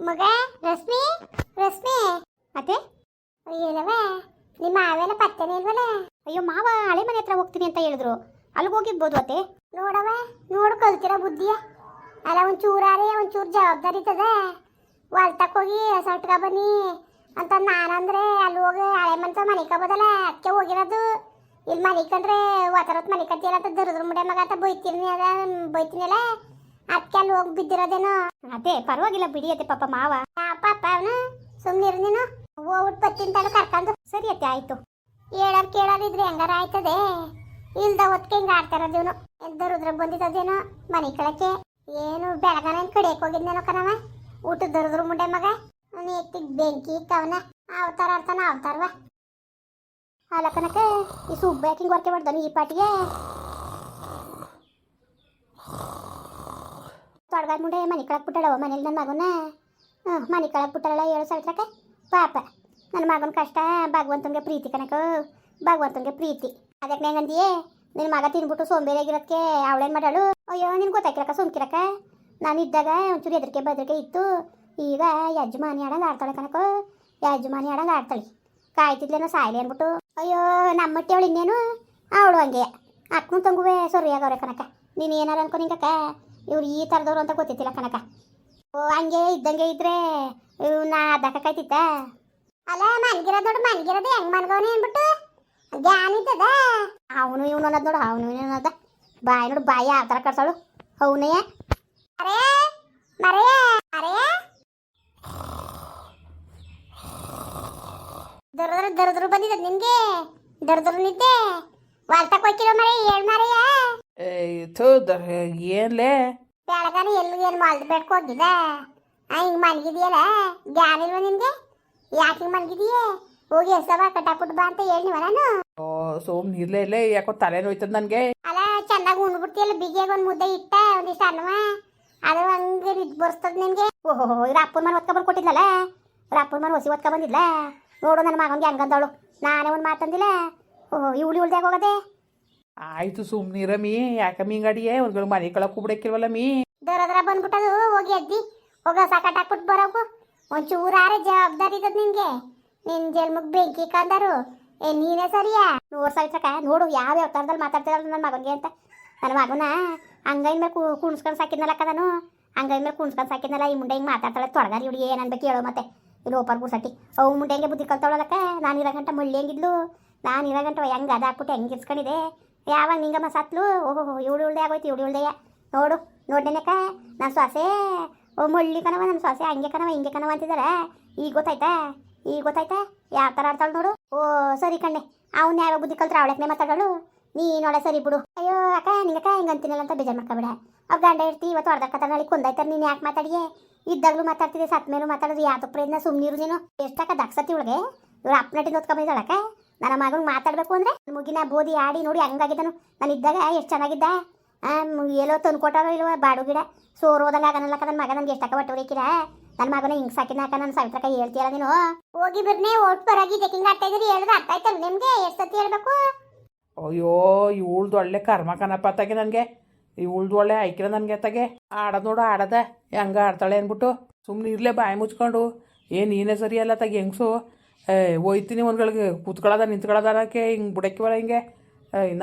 ಮಗ, ರಶ್ಮಿ ರಶ್ಮಿ. ಅತ್ತೆ? ಅಯ್ಯಲ್ಲವ ನಿಮ್ಮ ಮಾವೆಲ್ಲ ಪತ್ತೆನೇ ಇಲ್ವಲ್ಲ? ಅಯ್ಯೋ, ಮಾವ ಹಳೆ ಮನೆ ಹತ್ರ ಹೋಗ್ತೀನಿ ಅಂತ ಹೇಳಿದ್ರು. ಅಲ್ಲಿಗೆ ಹೋಗಿರ್ಬೋದು ಅತ್ತೆ. ನೋಡವ ನೋಡು ಕಲ್ತಿರ ಬುದ್ಧಿಯ. ಅಲ್ಲ ಒಂಚೂರಾರೆ ಒಂಚೂರು ಜವಾಬ್ದಾರಿ ಇರ್ತದ. ಹೊಲ್ತಕ್ಕೆ ಹೋಗಿ ಸಟ್ಕ ಬನ್ನಿ ಅಂತ ನಾನಂದ್ರೆ ಅಲ್ಲಿ ಹೋಗಿ ಹಳೆ ಮನೆ ಕಬೋದಲ್ಲ ಅಕ್ಕೆ ಹೋಗಿರೋದು. ಇಲ್ಲಿ ಮನೆ ಕಂಡ್ರೆ ಒತ್ತರತ್ ಮನೆ ಕಟ್ಟಿಲ್ಲ ಅಂತ ದುರ್ದ್ರ ಮುಡೆ ಮಗ ಅಂತ ಬೈತೀನಿ ಅದ ಬೈತೀನಲ್ಲ ಅದಕ್ಕೆ ಅಲ್ಲಿ ಹೋಗಿ ಬಿದ್ದಿರೋದೇನೋ? ಅದೇ, ಪರವಾಗಿಲ್ಲ ಬಿಡಿ ಅದೇ ಪಾಪ ಮಾವ. ಪಾಪ ಅವನು ಸುಮ್ಮನಿರು ನೀನು. ಹೋಗ್ಬಿಟ್ಟು ಬರ್ತೀನಿ ತಡ ಕರ್ಕೊಂಡು. ಸರಿ ಅತ್ತೆ, ಆಯ್ತು. ಹೇಳೋರ್ ಕೇಳೋದಿದ್ರೆ ಹೆಂಗಾರ ಆಯ್ತದೆ? ಇಲ್ದ ಹೊತ್ಕೆ ಹಿಂಗ ಆಡ್ತಾರದೇನು ಎದ್ದ ರುದ್ರ ಬಂದಿದ್ದದೇನೋ ಮನೆ ಕಳಕ್ಕೆ? ಏನು ಬೆಳಗನ ಕಡಿಯಕ್ ಹೋಗಿದ್ನೇನೋ ಕಣವ ಊಟದ ದರದ್ರು ಮುಂಡೆ ಮಗ? ಅವ್ನು ಎತ್ತಿಗ್ ಬೆಂಕಿ, ಕವನ. ಅವತಾರ ಆಡ್ತಾನ ಅವತಾರವ ಅಲ್ಲ ಕನಕ ಈ ಸುಬ್ಬ ವರ್ಕೆ ಮಾಡ್ದಾನೆ ಈ ಪಾಟಿಗೆ? ತೊಡಗಾದ ಮುಂಡೆ ಮನೆ ಕಳಕ್ ಬಿಟ್ಟಾಳವ ಮನೇಲಿ ನನ್ನ ಮಗನ? ಹ್ಞೂ ಮನೆ ಕಳಕ್ ಬಿಟ್ಟಾಳ ಏಳು ಸಾವಿರಕ್ಕೆ? ಪಾಪ. ನನ್ನ ಮಗನ ಕಷ್ಟ ಭಗವಂತನಿಗೆ ಪ್ರೀತಿ ಕನಕ ಭಗವಂತನಿಗೆ ಪ್ರೀತಿ. ಅದಕ್ಕೆ ಹೆಂಗಂದಿಯೇ ನಿನ್ನ ಮಗ ತಿನ್ಬಿಟ್ಟು ಸೋಂಬೇರಿಯಾಗಿರೋದಕ್ಕೆ ಅವಳೇನು ಮಾಡಾಳು ಅಯ್ಯೋ, ನಿನ್ಗೆ ಗೊತ್ತಾಗಿರಕ್ಕ ಸುಮ್ಕಿರಕ್ಕ ನಾನು ಇದ್ದಾಗ ಒಂಚೂರು ಹೆದರಿಕೆ ಬದ್ರಿಕೆ ಇತ್ತು. ಈಗ ಯಜಮಾನಿ ಆಡಂಗೆ ಆಡ್ತಾಳೆ ಕನಕ ಯಜಮಾನಿ ಆಡಂಗೆ ಆಡ್ತಾಳೆ. ಕಾಯ್ತಿದ್ಲೇನೋ ಸಾಯ್ಲಿ ಅಂದ್ಬಿಟ್ಟು ಅಯ್ಯೋ ನಮ್ಮ ಮಟ್ಟಿ ಅವಳು ಇನ್ನೇನು? ಅವಳು ಹಂಗೆ ಅಕ್ಕನು ತಂಗುವೆ ಸೊರಿಯಾಗವ್ರೆ ಕನಕ ನೀನು ಏನಾರ ಅನ್ಕೊ ನಿಂಗಕ್ಕ. ಇವ್ರು ಈ ಥರದವ್ರು ಅಂತ ಗೊತ್ತಿತ್ತಿಲ್ಲ ಕನಕ ಓ, ಹಂಗೆ ಇದ್ದಂಗೆ ಇದ್ರೆ ಇವ್ನ ಅದಕ್ಕ ಕಾಯ್ತಿತ್ತ ಅಲ್ಲ, ಮನ್ಗಿರೋದ್ ನೋಡು, ಮನ್ಗಿರೋದು ಹೆಂಗ್ ಮನ್ಗವನೆ ಅನ್ಬಿಟ್ಟು ಜ್ಞಾನ ಇದ್ದದ? ಅವನು ಇವನು ಅನ್ನೋದು ನೋಡು, ಅವನು ಇವನು ಅನ್ನೋದ. ಬಾಯಿ ನೋಡು, ಬಾಯಿ ಆ ಥರ ಕಟ್ಸೋಳು ಅವನೇ? ಅರೇ, ಮರೇ ಅರೇ ದರದ್ರ ದರದ್ರ ಬಂದಿದ್ದ ನಿನ್ಗೆ ದರದ್ರ ನಿದ್ದೆ. ವಾಲ್ತಕ್ ಹೋಯ್ಕಿರೋ ಮರೆ, ಏಳ್ ಮರೆಯ. ಥೂ ದರ್ ಏನ್ಲೇ ಬೆಳಗಾನ ಎಲ್ಲಿ ಏನು ಮಾಡಿದ್ ಬೆಡ್ಕ ಹೋಗಿದ ಆ ಹಿಂಗ್ ಮನ್ಗಿದೆಯಲ್ಲ ಜ್ಞಾನ ಇಲ್ವ ನಿನ್ಗೆ ಯಾಕೆ ಹಿಂಗ್ ಮನ್ಗಿದೀಯ ಹೋಗಿ ಎಸವ ಕಟ್ಟಾಕ್ಬಿಟ್ಟು ಬಾ ಅಂತ ಹೇಳಿವ ನಾನು? ಓ ಸೋಮ್ ನೀರ್ಲೇ ಇಲ್ಲೇ ಯಾಕೋ ತಲೆ ನೋಯ್ತದ ನನಗೆ? ಅಲ್ಲ ಚೆನ್ನಾಗಿ ಉಂಡ್ಬಿಡ್ತೀಯಲ್ಲ ಬಿಗಿಯಾಗ ಒಂದು ಮುದ್ದೆ ಇಟ್ಟ ಒಂದಿಷ್ಟು ಅನ್ನವ ಅದು ಹಂಗೆ ಬಿದ್ದು ಬರ್ಸ್ತದ ನಿನ್ಗೆ? ಓಹೋ ಇವ್ರ ಅಪ್ಪನ ಮನೆ ಒತ್ಕೊ ಬಂದು ಕೊಟ್ಟಿದ್ಲಲ್ಲ ಇವ್ರ ಅಪ್ಪನ ಮನೆ ಹೊಸಿ ಒತ್ಕೊ ಬಂದಿದ್ಲ? ನೋಡು ನನ್ನ ಮಗನಿಗೆ ಹಂಗಂದವಳು ನಾನೇ ಒಂದು ಮಾತಂದಿಲ್ಲ ಓಹೋ ಇವಳು ಇವಳ್ದಾಗ ಹೋಗದೆ? ಆಯ್ತು ಸುಮ್ನಿರ ಮೀ, ಯಾಕ ಮೀ ಗಡಿಯೇ ಒಂದ್ಗಳು ಮನೆ ಕಳಕ್ ಬಿಡಕ್ಕಿಲ್ವಲ್ಲ ಮೀ? ದರದ್ರ ಬಂದ್ಬಿಟ್ಟದು, ಹೋಗಿ ಅಜ್ಜಿ. ಹೋಗ ಸಾಕಾಟ ಹಾಕ್ಬಿಟ್ಟು ಬರೋಕು. ಒಂಚೂರಾರೆ ಜವಾಬ್ದಾರಿ ಇದ್ದದ್ ನಿನ್ಗೆ. ನಿನ್ ಜನ್ಮಕ್ ಬೆಂಕಿ ಕಂದರು. ಏ, ನೀನೇ ಸರಿಯಾ? ನೋಡ್ ಸಾವಿತ್ರಕ್ಕ ನೋಡು, ಯಾವ ಯಾವ ಥರದಲ್ಲಿ ಮಾತಾಡ್ತಿರಲ್ಲ ನನ್ನ ಮಗನಿಗೆ ಅಂತ. ನನ್ನ ಮಗನ ಹಂಗೈ ಮೇಲೆ ಕುಣ್ಸ್ಕೊಂಡು ಸಾಕಿದ್ನಲ್ಲಕ್ಕ ನಾನು. ಹಂಗೈ ಮೇಲೆ ಕುಣ್ಸ್ಕೊಂಡು ಸಾಕಿದ್ನಲ್ಲ, ಈ ಮುಂಡೆ ಹಿಂಗೆ ಮಾತಾಡ್ತಾಳೆ ತೊಡಗಾರಿ ಹುಡುಗಿ ಏನನ್ಬೇಕು ಹೇಳೋ ಮತ್ತೆ. ಇಲ್ಲಿ ಓಪರ್ ಗುಸಟ್ಟಿ ಅವು ಮುಂಡೆ ಹೆಂಗೆ ಬುದ್ಧಿ ಕಲ್ತಾವಳಕ್ಕ ನಾನು ಇರೋ ಗಂಟ ಮಳ್ಳಿ ಹೆಂಗಿದ್ಲು? ನಾನು ಇರೋ ಗಂಟ ಹೆಂಗೆ ಅದು ಹಾಕ್ಬಿಟ್ಟು ಹೆಂಗೆ ಇರ್ಸ್ಕೊಂಡಿದೆ ಯಾವಾಗ ನಿಂಗಮ್ಮ ಸತ್ಲು? ಓಹೋ ಇವಳು ಉಳ್ದೆ ಆಗೋಯ್ತು ಇವಳು ಉಳ್ದೆಯ ನೋಡು, ನೋಡ್ದೇನಕ್ಕ, ನಾನು ಸೊಸೆ. ಓ, ಮುಳ್ಳಿ ಕಣವ ನನ್ನ ಹಂಗೆ ಕಣವ ಹಿಂಗೆ ಕಣವ ಅಂತಿದ್ದಾರೆ ಈಗ ಗೊತ್ತಾಯ್ತಾ? ಈಗ ಗೊತ್ತಾಯ್ತಾ? ಯಾವ ಥರ ಆಡ್ತಾಳು ನೋಡು. ಓ, ಸರಿ ಕಣ್ಣೆ, ಅವ್ನ ಯಾವಾಗ ಬುದ್ಧಿ ಕಲ್ತ್ರ ಅವಳಕ್ಕೆ ಮಾತಾಡೋಳು ನೋಡ ಸರಿ ಬಿಡು. ಅಯ್ಯೋ, ಅಕ್ಕ, ನಿಂಗಕ್ಕ, ಹಿಂಗೆ ಅಂತೀನಲ್ಲ ಅಂತ ಬೇಜಾರು ಮಾಡ್ಕೊಬೇಡ ಅವ್ರು ಗಂಡ ಇರ್ತಿ ಇವತ್ತು ಹೊಡೆದಕ್ಕ ನಾಳೆ ಕುಂದಾಯ್ತಾರೆ, ನೀನು ಯಾಕೆ ಮಾತಾಡಿಯೇ? ಇದ್ದಾಗಲೂ ಮಾತಾಡ್ತಿದ್ದೆ ಸತ್ ಮೇಲೂ ಮಾತಾಡೋದು, ಯಾವ್ದು ಪ್ರಯತ್ನ ಸುಮ್ಮನಿರು ನೀನು. ಎಷ್ಟಕ್ಕ ದಕ್ಷತಿ ಒಳಗೆ? ಇವ್ರು ಅಪ್ಪನಟ್ಟಿಂದ ಓದ್ಕೊಂಬಂದಿದ್ದಾಳಕ್ಕ ನನ್ನ ಮಗನ್ ಮಾತಾಡಬೇಕು ಅಂದ್ರೆ ಮುಗಿನ ಬೋದಿ ಆಡಿ ನೋಡಿ ಹಂಗಾಗಿದ್ದನು. ನಾನು ಇದ್ದಾಗ ಎಷ್ಟು ಚೆನ್ನಾಗಿದ್ದ? ಎಲ್ಲೋ ತಂದು ಕೊಟ್ಟಾರೋ ಇಲ್ವ ಬಾಡು ಗಿಡ. ಸೋರ್ ಹೋದಾಗ ಆಗನಲ್ಲಕ್ಕ ನನ್ನ ಮಗ ನನಗೆ ಎಷ್ಟಕ್ಕ ಒಟ್ಟು ಹೊಡಿಕಿರ ನನ್ನ ಮಗನ ಹಿಂಗೆ ಸಾಕಿನಾಕ ನನ್ನ ಸಾವಿತ್ರಕ ಹೇಳ್ತೀಯಲ್ಲ ನೀನು? ಹೋಗಿ ಬರ್ನೇ ಓಟ್ ಪರಾಗಿ ಚೆಕಿಂಗ್ ಆಗ್ತಾ ಇದ್ರಿ ಹೇಳಿದ್ರೆ ಅರ್ಥ ಆಯ್ತಲ್ಲ ನಿಮ್ಗೆ? ಎಷ್ಟು ಸತಿ ಹೇಳ್ಬೇಕು? ಅಯ್ಯೋ ಇವಳ್ದು ಒಳ್ಳೆ ಕರ್ಮ ಕನಪ ತಗೆ ನನಗೆ. ಇವಳ್ದು ಒಳ್ಳೆ ಐಕಿರ ನನಗೆ ತಗೆ ಆಡೋದು ನೋಡು ಆಡದ. ಹೆಂಗ ಆಡ್ತಾಳೆ ಅಂದ್ಬಿಟ್ಟು. ಸುಮ್ಮನೆ ಇರ್ಲೇ ಬಾಯಿ ಮುಚ್ಕೊಂಡು. ಏ ನೀನೇ ಸರಿ ಅಲ್ಲ ತಗೆ ಹೆಂಗ್ಸು? ಏ ಹೋಯ್ತೀನಿ ಒಂದ್ಗಳಿಗೆ. ಕೂತ್ಕೊಳ್ಳೋದ ನಿಂತ್ಕೊಳ್ಳೋದ ಅನ್ನೋಕ್ಕೆ ಹಿಂಗೆ ಬುಡಕ್ಕಿವಲ್ಲ ಹಿಂಗೆ.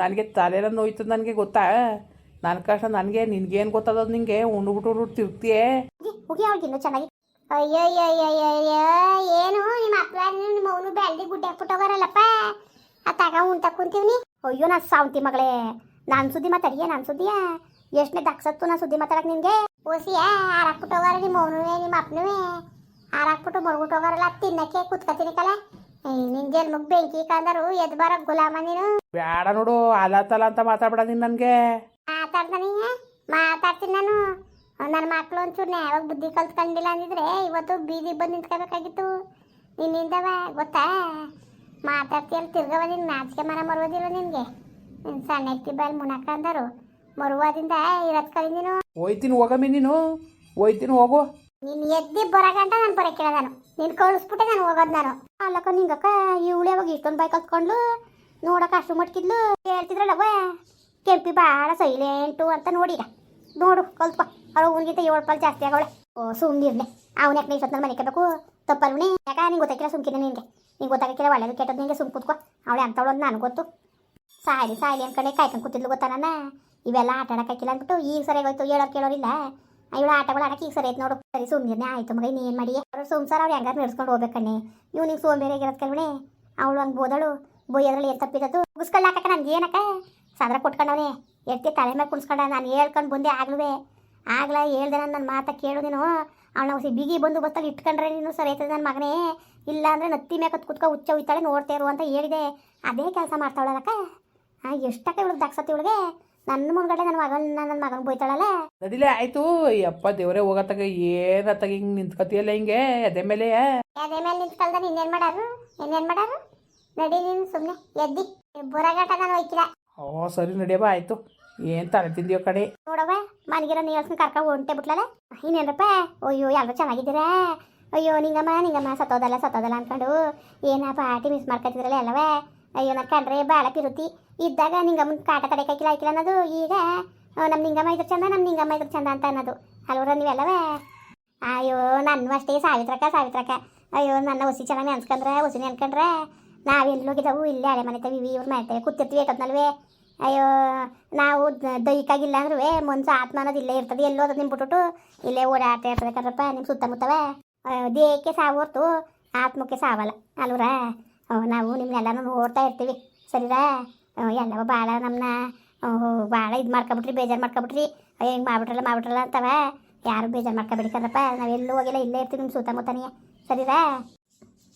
ನನಗೆ ತಲೆಲ್ಲ ನೋಯ್ತದ ನನಗೆ ಗೊತ್ತಾ? ನನ್ನ ಕಷ್ಟ, ನನಗೆ, ನಿನ್ಗೇನು ಗೊತ್ತದ ನಿಂಗೆ? ಉಂಡ್ಬಿಟ್ಟು ಉಂಡ್ಬಿಟ್ಟು ತಿರ್ತೀಯೇ ಹೋಗಿ ಅವಳಿಗೆ ಇನ್ನೂ ಚೆನ್ನಾಗಿ ಅಯ್ಯೋ ಅಯ್ಯೋ ಅಯ್ಯೋ ಅಯ್ಯೋ ಏನು? ನಿಮ್ಮ ಅಪ್ಪ ನಿಮ್ಮ ಅವನು ಬೆಳ್ದಿ ಗುಡ್ಡೆ ಹಾಕ್ಬಿಟ್ಟೋಗಾರಲ್ಲಪ್ಪ ಆ ತಗ ಉಂಟ ಕುಂತೀವ್ನಿ. ಅಯ್ಯೋ ನಾ ಸಾವಂತಿ ಮಗಳೇ. ನಾನು ಸುದ್ದಿ ಮಾತಾಡಿಯೇ, ನಾನು ಸುದ್ದಿಯ? ಎಷ್ಟನೇ ದಕ್ಸತ್ತು ನಾ ಸುದ್ದಿ ಮಾತಾಡಕ್ ನಿನ್ಗೆ? ಓಸಿಯ ಹಾರಾಕ್ಬಿಟ್ಟೋಗಾರ ನಿಮ್ಮ ಅವನುವೆ ನಿಮ್ಮ ಅಪ್ಪನುವೆ? ಹಾರಾಕ್ಬಿಟ್ಟು ಮರ್ಬಿಟ್ಟೋಗಾರಲ್ಲ ತಿನ್ನಕ್ಕೆ ಕುತ್ಕತೀನಿ ಕಲೆ. ನಿನ್ ಜನ್ಮಕ್ ಬೆಂಕಿ ಕಂದರು ಎದ್ ಬರೋ ಗುಲಾಮ ನೀನು. ಬೇಡ ನೋಡು ಅಲ ತಲ ಅಂತ ಮಾತಾಡ್ಬೇಡ ನೀನ್ ನನಗೆ. ಮಾತಾಡ್ತಾನೆ ಮಾತಾಡ್ತೀನಿ ನಾನು. ನನ್ನ ಮಕ್ಳು ಒಂಚೂರು ಯಾವಾಗ ಬುದ್ಧಿ ಕಲ್ತ್ಕೊಂಡಿಲ್ಲ ಅಂದಿದ್ರೆ ಇವತ್ತು ಬೀದಿ ಬಂದು ನಿಂತ್ಕೋಬೇಕಾಗಿತ್ತು. ನಿನ್ನಿಂದವ ಗೊತ್ತಾ? ಮಾತಾಡ್ತೀಯಲ್ಲ ತಿರ್ಗವ ನಿನ್ ನಾಚಿಕೆ ಮರ ಮರುವುದಿಲ್ಲ ನಿನ್ಗೆ. ನಿನ್ ಸಣ್ಣ ಎತ್ತಿ ಬಾಲ್ ಮುಣಕ ಅಂದರು. ಮರುವಾದಿಂದ ಇರತ್ ಕಲಿ ನೀನು. ಹೋಯ್ತೀನಿ ಹೋಗಮ್ಮಿ ನೀನು. ಹೋಯ್ತೀನಿ ಹೋಗು. ನೀನ್ ಎದ್ದಿ ಬರಗಂಟ ನಾನು ಬರ ಕೇಳದನು. ನೀನ್ ಕಳಿಸ್ಬಿಟ್ಟೆ ನಾನು ಹೋಗೋದು ನಾನು ಅಲ್ಲಕ್ಕ ನಿಂಗಕ್ಕ ಇವಳು ಯಾವಾಗ ಇಷ್ಟೊಂದು ಬೈಕ್ ಕಲ್ತ್ಕೊಂಡ್ಲು? ನೋಡಕ್ಕ ಅಷ್ಟು ಮಟ್ಕಿದ್ಲು. ಹೇಳ್ತಿದ್ರಲ್ಲವ್ವ ಕೆಂಪಿ ಭಾಳ ಸೈಲೆಂಟು ಅಂತ ನೋಡಿಗ ನೋಡು, ಕಲ್ತ್ಕೊ. ಅವ್ಳು ಅವನಿಗಿಂತ ಏಳು ಪಾಲ್ ಜಾಸ್ತಿ ಆಗವಳೆ. ಓ ಸುಮ್ಮನಿರ್ಲೆ ಅವನ ಯಾಕೆ ಇಷ್ಟೊಂದು ಮನೆ ಕೇಳಬೇಕು ತಪ್ಪಲ್ವಣಿ ಯಾಕ ನಿಂಗೆ ಗೊತ್ತಾಗಿಲ್ಲ ಸುಮ್ಕಿನ ನಿನಗೆ ನಿಂಗೆ ಗೊತ್ತಾಗಿಲ್ಲ ಒಳ್ಳೇದು ಕೆಟ್ಟದ್ದು ನಿಂಗೆ ಸುಮ್ ಕೂತ್ಕೊ. ಅವಳೆ ಅಂತವಳು ಅಂತ ನನಗೆ ಗೊತ್ತು. ಸಾಯ್ಲಿ ಸಾಯ್ಲಿ ಅನ್ಕಂಡೆ ಕಾಯ್ಕೊಂಡು ಕೂತಿದ್ಲು ಗೊತ್ತಾ ಇವೆಲ್ಲ ಆಟ ಆಡಕ್ಕಾಗಿಲ್ಲ ಅಂದ್ಬಿಟ್ಟು ಈಗ ಸರಿಯಾಗೋಯ್ತು ಹೇಳೋರು ಕೇಳೋರಿಲ್ಲ ಇವಳು ಆಟಗಳು ಆಡಕ್ಕೆ ಈಗ ಸರಿ ಆಯ್ತು ನೋಡು. ಸರಿ ಸುಮ್ಮನೆ ಆಯ್ತು. ಮಗ ಏನು ಮಾಡಿ? ಅವ್ರು ಸುಮ್ಸಾರ ಅವ್ರು ಹೆಂಗಾರು ನಡ್ಸ್ಕೊಂಡು ಹೋಗ್ಬೇಕಣ್ಣೆ. ಇವ್ ನಿಂಗೆ ಸೋಂಬೇರಿಯಾಗಿರೋದು ಕೆಲವಣೆ ಅವಳು ಹಂಗೆ ಬೋದಳು. ಬೊಯ್ಯೋದ್ರಲ್ಲಿ ಏನು ತಪ್ಪಿರೋದು ಮುಗಿಸ್ಕೊಳ್ಳ ಹಾಕಕ್ಕೆ ನನ್ಗೆ ಏನಕ್ಕ? ಸದ್ರ ಕೊಟ್ಕೊಂಡವನೇ ಎತ್ತಿ ತಲೆ ಮೇಲೆ ಕುಣಿಸ್ಕೊಂಡ, ನಾನು ಹೇಳ್ಕೊಂಡು ಬಂದೆ ಆಗ್ಲೂ ಆಗ್ಲ ಹೇಳ್ದೆ ನನ್ನ ಮಾತ ಕೇಳು ನೀನು. ಅವಳು ನಾವು ಬಿಗಿ ಬಂದು ಬಸ್ತಲ್ಲಿ ಇಟ್ಕೊಂಡ್ರೆ ನೀನು ಸರಿ ಆಯ್ತದೆ ನನ್ನ ಮಗನೇ. ಇಲ್ಲ ಅಂದರೆ ನತ್ತಿ ಮೇಕತ್ ಕುತ್ಕೊ ಹುಚ್ಚ ಹುಯ್ತಾಳೆ ನೋಡ್ತೇರು ಅಂತ ಹೇಳಿದೆ. ಅದೇ ಕೆಲಸ ಮಾಡ್ತಾವಳಕ್ಕ ಎಷ್ಟಕ್ಕ ಇವಳಿಗೆ ದಕ್ಷತೆ ಇವಳಿಗೆ? ನನ್ನ ಮುಂದ್ಗಡೆ ನನ್ನ ಮಗನ ನನ್ನ ಮಗನ ಬೈತಾಳಲ್ಲ? ನಡಿಲೆ ಆಯ್ತು. ಯಪ್ಪ ದೇವ್ರೆ ಹೋಗತ್ತಾಗ ಏನತ್ತಾಗ ಹಿಂಗ್ ನಿಂತ್ಕತಿಯಲ್ಲ ಹಿಂಗೆ? ಎದೆ ಮೇಲೆ? ಅದೇ ಮೇಲೆ ನಿಂತ್ಕೊಳ್ದ ಇನ್ನೇನ್ ಮಾಡಾರು? ಇನ್ನೇನ್ ಮಾಡಾರು? ನಡಿ ನೀನು ಸುಮ್ಮನೆ ಎದ್ದಿ. ಬುರಾಗಾಟ ನಾನು ಒಯ್ಕಿಲ್ಲ ಓ ಸರಿ ನಡಿಯಬ ಆಯ್ತು. ಏನ್ ತಲೆ ತಿಂದಿಯೋ ಕಡೆ ನೋಡವ್ವ ಮನೆಗಿರೋ ನೀರ್ಸ್ಕೊಂಡು ಕರ್ಕ ಹೊಂಟೆ ಬಿಟ್ಲಲ್ಲ ಇನ್ನೇನಪ್ಪ ಅಯ್ಯೋ ಎಲ್ಲರೂ ಚೆನ್ನಾಗಿದ್ದೀರಾ? ಅಯ್ಯೋ ನಿಂಗಮ್ಮ ನಿಂಗಮ್ಮ ಸತ್ತೋದಲ್ಲ ಸತ್ತೋದಲ್ಲ ಅನ್ಕೊಂಡು. ಏನಪ್ಪ ಪಾರ್ಟಿ ಮಿಸ್ ಮಾಡ್ಕೊತಿದ್ರಲ್ಲ ಎಲ್ಲವೇ ಅಯ್ಯೋ ನಾ ಕಂಡ್ರೆ ಭಾಳ ಪಿರುತಿ. ಇದ್ದಾಗ ನಿಂಗಮ್ಮನ ಕಾಟ ಹಾಕಿಲ್ಲ ಹಾಕಿಲ್ಲ ಅನ್ನೋದು ಈಗ ನಮ್ಮ ನಿಂಗಮ್ಮ ಇದ್ರ ಚಂದ ನಮ್ಮ ನಿಂಗಮ್ಮ ಇದ್ರ ಚಂದ ಅಂತ ಅನ್ನೋದು. ಅಲ್ವರ ನೀವೆಲ್ಲವೇ? ಅಯ್ಯೋ ನನ್ನ ಅಷ್ಟೇ ಸಾವಿತ್ರಕ್ಕ ಸಾವಿತ್ರಕ್ಕ. ಅಯ್ಯೋ, ನನ್ನ ಹುಸಿ ಚೆನ್ನಾಗಿ ನೆನ್ಸ್ಕೊಂಡ್ರೆ ಹೊಸಿ ನೆನ್ಕೊಂಡ್ರೆ ನಾವೆಲ್ಲಿ ಹೋಗಿದ್ದವು ಇಲ್ಲೇ ಹಳೆ ಮನೆ ತವಿ, ಇವ್ರ ಮನೆ ಕೂತಿರ್ತೀವಿ ಏಟೊತ್ನಲ್ವೇ ಅಯ್ಯೋ, ನಾವು ದೈಕಾಗಿಲ್ಲ ಅಂದ್ರೂ ಮನ್ಸು ಆತ್ಮ ಅನ್ನೋದು ಇಲ್ಲೇ ಇರ್ತದೆ. ಎಲ್ಲೋ ಅದು ನಿಮ್ ಬಿಟ್ಬಿಟ್ಟು ಇಲ್ಲೇ ಓಡಾಡ್ತಾ ಇರ್ತದೆ ಕಣ್ರಪ್ಪ ನಿಮ್ಮ ಸುತ್ತಮುತ್ತವೇ. ದೇಹಕ್ಕೆ ಸಾವು ಹೊರ್ತು ಆತ್ಮಕ್ಕೆ ಸಾವಲ್ಲ. ಅಲ್ವರ ನಾವು ನಿಮ್ನೆಲ್ಲನೂ ನೋಡ್ತಾ ಇರ್ತೀವಿ. ಸರಿರಾ ಎಲ್ಲವ ಭಾಳ ನಮ್ಮನ್ನ ಭಾಳ ಇದು ಮಾಡ್ಕೊಬಿಟ್ರಿ, ಬೇಜಾರು ಮಾಡ್ಕೊಬಿಟ್ರಿ. ಹೆಂಗೆ ಮಾಡ್ಬಿಟ್ರಲ್ಲ ಮಾಡ್ಬಿಟ್ರಲ್ಲ ಅಂತವ. ಯಾರು ಬೇಜಾರು ಮಾಡ್ಕೊಬೇಡಿ ನಾವು ನಾವೆಲ್ಲೂ ಹೋಗಿಲ್ಲ, ಇಲ್ಲೇ ಇರ್ತೀವಿ ನಿಮ್ಮ ಸುತ್ತಮುತ್ತನೇ. ಸರಿರಾ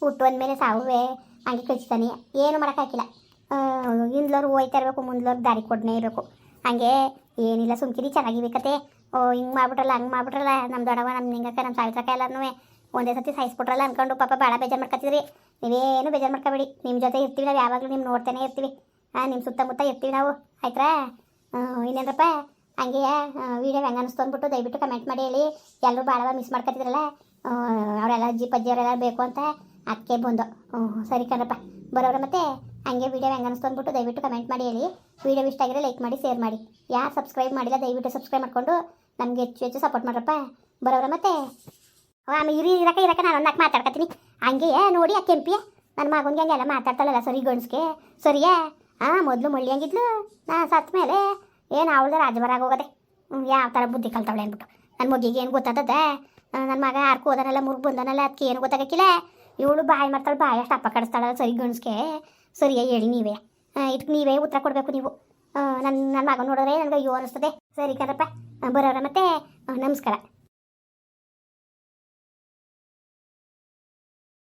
ಹುಟ್ಟು ಅಂದಮೇಲೆ ಸಾವುವೆ, ಹಂಗೆ ಕಳಿಸ್ತಾನೆ ಏನು ಮಾಡೋಕ್ಕಾಗಿಲ್ಲ ಹಿಂದ್ಲವ್ರು ಹೋಯ್ತಾ ಇರಬೇಕು, ಮುಂದ್ಲವ್ರು ದಾರಿ ಕೊಡ್ನೇ ಇರಬೇಕು. ಹಂಗೆ ಏನಿಲ್ಲ, ಸುಮ್ಕಿರಿ ಚೆನ್ನಾಗಿಬೇಕತೆ ಓ, ಹಿಂಗೆ ಮಾಡ್ಬಿಟ್ರಲ್ಲ, ಹಂಗೆ ಮಾಡ್ಬಿಟ್ರಲ್ಲ. ನಮ್ಮ ದೊಡ್ಡವ ನಮ್ಮ ನಿಂಗಕ್ಕ ನಮ್ಮ ಸಾವಿತ್ರಕ್ಕ ಎಲ್ಲನೂ ಒಂದೇ ಸತಿ ಸಾಯಿಸ್ಬಿಟ್ರಲ್ಲ ಅಂದ್ಕೊಂಡು ಪಾಪ ಭಾಳ ಬೇಜಾರು ಮಾಡ್ಕೊತಿದ್ರಿ. ನೀವೇನು ಬೇಜಾರು ಮಾಡ್ಕೊಬೇಡಿ. ನಿಮ್ಮ ಜೊತೆ ಇರ್ತೀವಿ, ನಾವು ಯಾವಾಗಲೂ ನಿಮ್ಮ ನೋಡ್ತಾನೆ ಇರ್ತೀವಿ. ಹಾಂ ನಿಮ್ಮ ಸುತ್ತಮುತ್ತ ಇರ್ತೀವಿ ನಾವು. ಆಯ್ತಾ ಇನ್ನೇನಪ್ಪ ಹಂಗೆ ವೀಡಿಯೋ ಹೆಂಗೆ ಅನಿಸ್ತು ಅಂದ್ಬಿಟ್ಟು ದಯವಿಟ್ಟು ಕಮೆಂಟ್ ಮಾಡಿ ಹೇಳಿ. ಎಲ್ಲರೂ ಭಾಳ ಮಿಸ್ ಮಾಡ್ಕೊತಿದ್ರಲ್ಲ ಅವರೆಲ್ಲ ಅಜ್ಜಿ ಪಜ್ಜಿ ಅವರೆಲ್ಲ ಬೇಕು ಅಂತ ಅದಕ್ಕೆ ಬಂದು. ಹ್ಞೂ ಸರಿ ಕಣಪ್ಪ ಬರೋರ ಮತ್ತೆ? ಹಂಗೆ ವಿಡಿಯೋ ಹೆಂಗೆ ಅನಿಸ್ತು ಅಂದ್ಬಿಟ್ಟು ದಯವಿಟ್ಟು ಕಮೆಂಟ್ ಮಾಡಿ ಹೇಳಿ. ವಿಡಿಯೋ ಇಷ್ಟ ಆಗಿದ್ರೆ ಲೈಕ್ ಮಾಡಿ ಶೇರ್ ಮಾಡಿ. ಯಾರು ಸಬ್ಸ್ಕ್ರೈಬ್ ಮಾಡಿಲ್ಲ, ದಯವಿಟ್ಟು ಸಬ್ಸ್ಕ್ರೈಬ್ ಮಾಡಿಕೊಂಡು ನಮಗೆ ಹೆಚ್ಚು ಹೆಚ್ಚು ಸಪೋರ್ಟ್ ಮಾಡ್ರಪ್ಪ. ಬರೋರ ಮತ್ತೆ? ಆಮೇಲೆ ಇರಿ ಇರಕ ಇರಕ ನಾನು ಒಂದಕ್ಕೆ ಮಾತಾಡ್ಕತ್ತೀನಿ. ಹಂಗೆಯೇ, ನೋಡಿ ಆ ಕೆಂಪಿಯ ನನ್ನ ಮಗನಿಗೆ ಹಂಗೆಲ್ಲ ಮಾತಾಡ್ತಾಳಲ್ಲ ಸರಿ ಗಂಡ್ಸ್ಗೆ. ಸರಿಯಾ? ಹಾಂ ಮೊದಲು ಮಳ್ಳಿ ಹಂಗಿದ್ಲು ನಾ ಸತ್ತ ಮೇಲೆ ಏನು ಅವಳ್ದು ರಾಜಬರಾಗ ಹೋಗೋದೆ. ಯಾವ ಥರ ಬುದ್ಧಿ ಕಲ್ತವಳೆ ಅಂದ್ಬಿಟ್ಟು ನನ್ನ ಮಗಿಗೆ ಏನು ಗೊತ್ತಾದದ ನನ್ನ ಮಗ ಆರ್ಕು ಹೋದನಲ್ಲ ಮುರುಗ್ ಬಂದನಲ್ಲ ಅದಕ್ಕೆ ಏನು ಗೊತ್ತಾಗಕ್ಕಿಲ್ಲ ಇವಳು ಬಾಯಿ ಮಾಡ್ತಾಳೆ, ಬಾಯಿ ಅಷ್ಟು ಅಪ್ಪ ಕಡಿಸ್ತಾಳಲ್ಲ ಸರಿ ಗಣಸ್ಕೆ ಸರಿಯಾ ಹೇಳಿ ನೀವೇ. ಇದಕ್ಕೆ ನೀವೇ ಉತ್ತರ ಕೊಡಬೇಕು ನೀವು. ನನ್ನ ನನ್ನ ಮಗ ನೋಡಿದ್ರೆ ನನಗೆ ಅಯ್ಯೋ ಅನಿಸ್ತದೆ. ಸರಿ ಕರಪ್ಪ ಬರೋರ ಮತ್ತೆ? ನಮಸ್ಕಾರ.